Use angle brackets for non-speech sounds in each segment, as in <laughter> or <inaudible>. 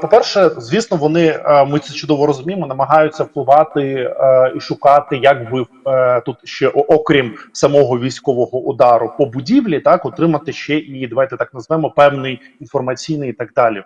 По-перше, звісно, вони е, ми це чудово розуміємо, намагаються впливати е, і шукати, як би е, тут ще окрім самого військового удару по будівлі, так отримати ще і давайте так назвемо певний інформаційний і так далі.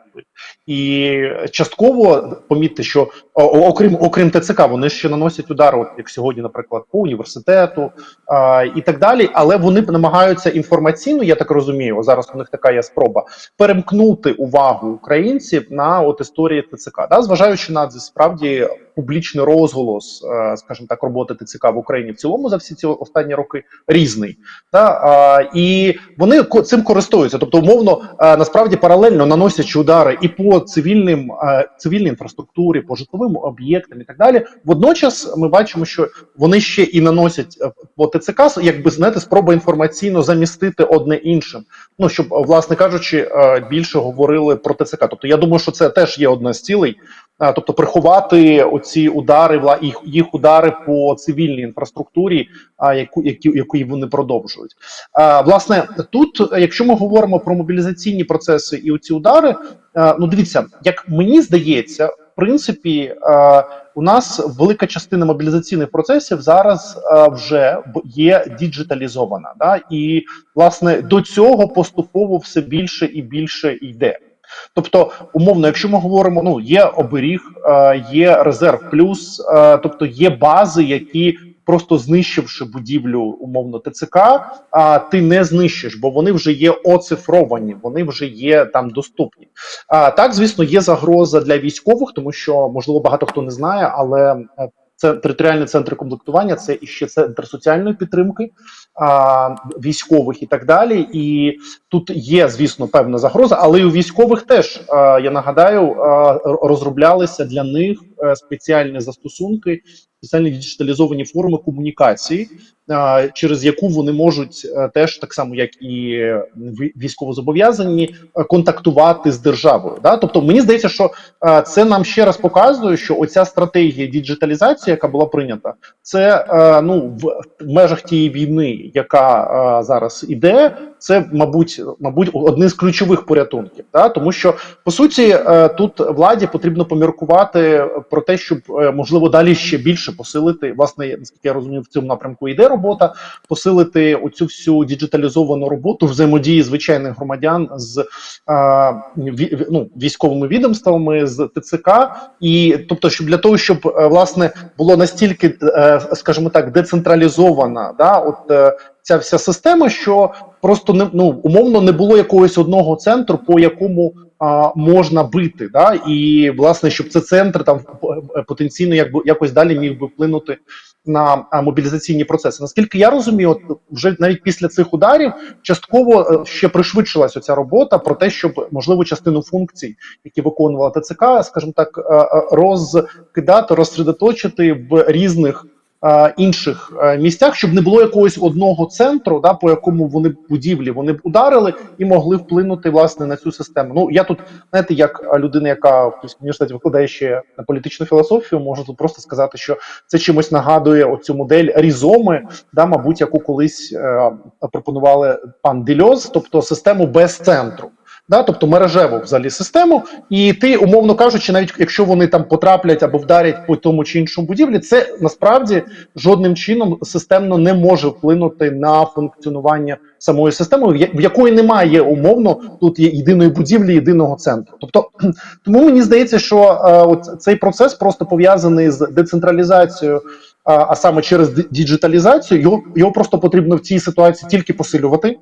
І частково помітьте, що о- окрім окрім ТЦК, вони ще наносять удар, от як сьогодні, наприклад, по університету е, і так далі. Але вони намагаються інформаційно, я так розумію, зараз у них така є спроба перемкнути увагу українців на от історії ТЦК, да, зважаючи на справді публічний розголос, е, скажімо так, роботи ТЦК в Україні в цілому за всі ці останні роки різний. Да, а, і вони цим користуються, тобто, умовно, е, насправді паралельно наносячи удари і по цивільним е, цивільній інфраструктурі, по житловим об'єктам і так далі. Водночас ми бачимо, що вони ще і наносять по ТЦК, якби знаєте, спроба інформаційно замістити одне іншим ну щоб власне кажучи, більше говорили про ТЦК. Тобто, я думаю, що це теж є одна з цілей. Тобто приховати оці удари, вла- їх, їх удари по цивільній інфраструктурі, а яку які, яку вони продовжують. А, власне, тут, якщо ми говоримо про мобілізаційні процеси і оці удари, ну дивіться, як мені здається, в принципі, у нас велика частина мобілізаційних процесів зараз вже є діджиталізована, да і власне до цього поступово все більше і більше йде. Тобто, умовно, якщо ми говоримо, ну є оберіг, е, є резерв плюс, е, тобто є бази, які просто знищивши будівлю умовно ТЦК, а ти не знищиш, бо вони вже є оцифровані, вони вже є там доступні. А так, звісно, є загроза для військових, тому що можливо багато хто не знає, але е, це територіальний центри комплектування, це і ще центр соціальної підтримки а, військових і так далі. І тут є, звісно, певна загроза, але і у військових теж а, я нагадаю, а, розроблялися для них спеціальні застосунки, спеціальні діджиталізовані форми комунікації, через яку вони можуть е, теж так само, як і ві- військовозобов'язані, е, контактувати з державою. Да? Тобто, мені здається, що е, це нам ще раз показує, що оця стратегія діджиталізації, яка була прийнята, це е, ну в, межах тієї війни, яка е, зараз іде, це мабуть, мабуть, один з ключових порятунків. Да? Тому що по суті е, тут владі потрібно поміркувати про те, щоб е, можливо далі ще більше посилити. Власне, наскільки я розумію, в цьому напрямку йде робота, посилити оцю всю діджиталізовану роботу взаємодії звичайних громадян з е, ві- ну, військовими відомствами з ТЦК, і тобто, щоб для того, щоб е, власне було настільки, скажімо так, децентралізована, да, от ця вся система, що просто не ну умовно не було якогось одного центру, по якому а, можна бити, да, і власне, щоб це центр там е, потенційно якби якось далі міг би вплинути на мобілізаційні процеси. Наскільки я розумію, от вже навіть після цих ударів частково е, ще пришвидшилась оця робота про те, щоб можливо частину функцій, які виконувала ТЦК, скажімо так, е, е, розкидати, розсередоточити в різних. Е, Інших е, місцях, щоб не було якогось одного центру, да по якому вони будівлі вони б ударили і могли вплинути власне на цю систему. Ну я тут знаєте, як людина, яка в університеті викладає ще на політичну філософію, можу тут просто сказати, що це чимось нагадує оцю модель різоми, да, мабуть, яку колись е, пропонували пан Дельоз, тобто систему без центру. Да, тобто мережеву взагалі систему, і ти, умовно кажучи, навіть якщо вони там потраплять або вдарять по тому чи іншому будівлі, це насправді жодним чином системно не може вплинути на функціонування самої системи, в якої немає умовно тут є єдиної будівлі, єдиного центру. Тобто, <clears throat> тому мені здається, що е, от цей процес просто пов'язаний з децентралізацією. А, а саме через діджиталізацію його, його просто потрібно в цій ситуації тільки посилювати.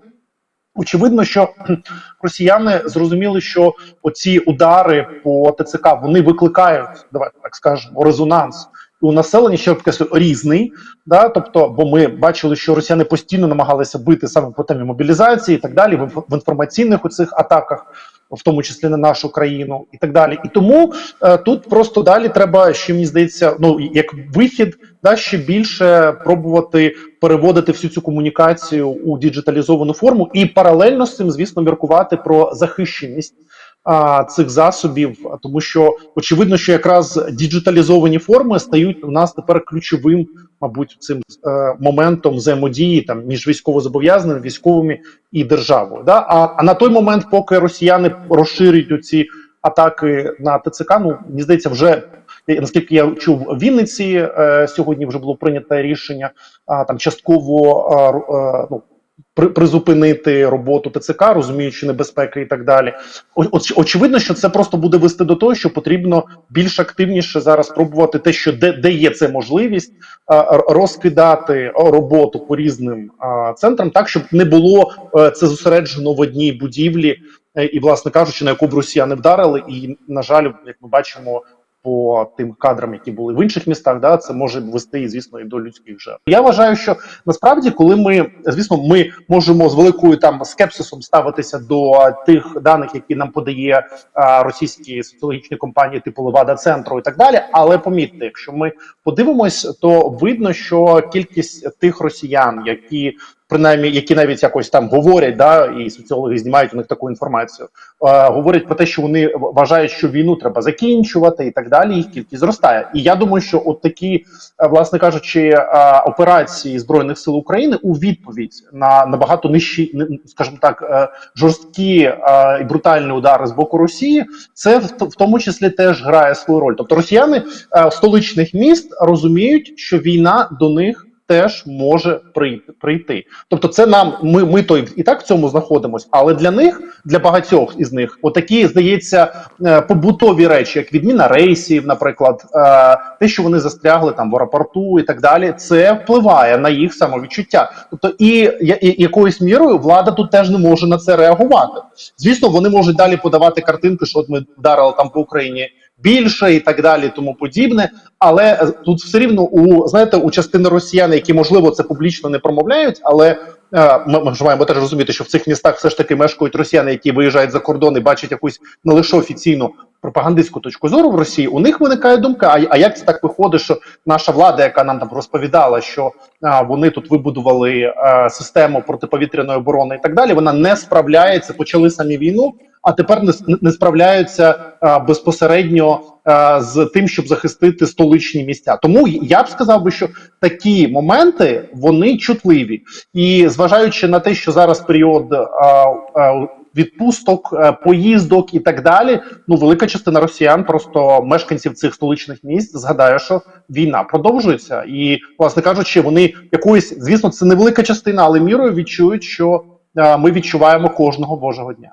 Очевидно, що <clears throat> росіяни зрозуміли, що оці удари по ТЦК вони викликають, давайте так скажемо, резонанс у населення, ще підкреслю, різний. Да? Тобто, бо ми бачили, що росіяни постійно намагалися бити саме по темі мобілізації і так далі, в, в інформаційних у цих атаках, в тому числі на нашу країну, і так далі. І тому е, тут просто далі треба, ще мені здається, ну як вихід, да, ще більше пробувати переводити всю цю комунікацію у діджиталізовану форму, і паралельно з цим, звісно, міркувати про захищеність а, цих засобів, тому що очевидно, що якраз діджиталізовані форми стають у нас тепер ключовим, мабуть, цим е, моментом взаємодії там між військовозобов'язаними, військовими і державою. Да? А, а на той момент, поки росіяни розширюють оці атаки на ТЦК. Ну мені здається, вже наскільки я чув в Вінниці е, сьогодні вже було прийнято рішення а, там частково а, ру- е, ну. При- Призупинити роботу ТЦК, розуміючи небезпеки і так далі. Очевидно, що це просто буде вести до того, що потрібно більш активніше зараз пробувати те, що де, де є це можливість, розкидати роботу по різним центрам, так щоб не було е, це зосереджено в одній будівлі, е, і, власне кажучи, на яку б росіяни вдарили. І, на жаль, як ми бачимо. По тим кадрам, які були в інших містах, да, це може вести, звісно, і до людських жертв. Я вважаю, що насправді, коли ми, звісно, ми можемо з великою там скепсисом ставитися до тих даних, які нам подає а, російські соціологічні компанії, типу Левада Центру і так далі. Але помітьте, якщо ми подивимось, то видно, що кількість тих росіян, які принаймні які навіть якось там говорять, да і соціологи знімають у них таку інформацію, е, говорять про те, що вони вважають, що війну треба закінчувати і так далі. Їх кількість зростає. І я думаю, що от такі, е, власне кажучи, е, операції збройних сил України у відповідь на набагато нижчі, скажімо так, е, жорсткі і брутальні удари з боку Росії, це в, тому числі теж грає свою роль. Тобто росіяни столичних міст розуміють, що війна до них. Теж може прийти. Тобто, це нам ми, ми то і так в цьому знаходимось, але для них, для багатьох із них, отакі здається е, побутові речі, як відміна рейсів, наприклад, е, те, що вони застрягли там в аеропорту і так далі, це впливає на їх самовідчуття. Тобто, і, і якоюсь мірою влада тут теж не може на це реагувати. Звісно, вони можуть далі подавати картинки, що от ми вдарили там по Україні більше і так далі, тому подібне. Але е, тут все рівно у знаєте, у частини росіян, які можливо це публічно не промовляють, але е, ми, ми ж маємо теж розуміти, що в цих містах все ж таки мешкають росіяни, які виїжджають за кордон і бачать якусь не лише офіційну пропагандистську точку зору в Росії. У них виникає думка: а, а як це так виходить, що наша влада, яка нам там розповідала, що а, вони тут вибудували е, систему протиповітряної оборони і так далі, вона не справляється, почали самі війну. А тепер не, не справляються а, безпосередньо а, з тим, щоб захистити столичні місця. Тому я б сказав би, що такі моменти вони чутливі, і зважаючи на те, що зараз період а, а, відпусток, е, поїздок і так далі, ну велика частина росіян, просто мешканців цих столичних міст, згадає, що війна продовжується, і власне кажучи, вони якоїсь, звісно, це невелика частина, але мірою відчують, що е, ми відчуваємо кожного божого дня.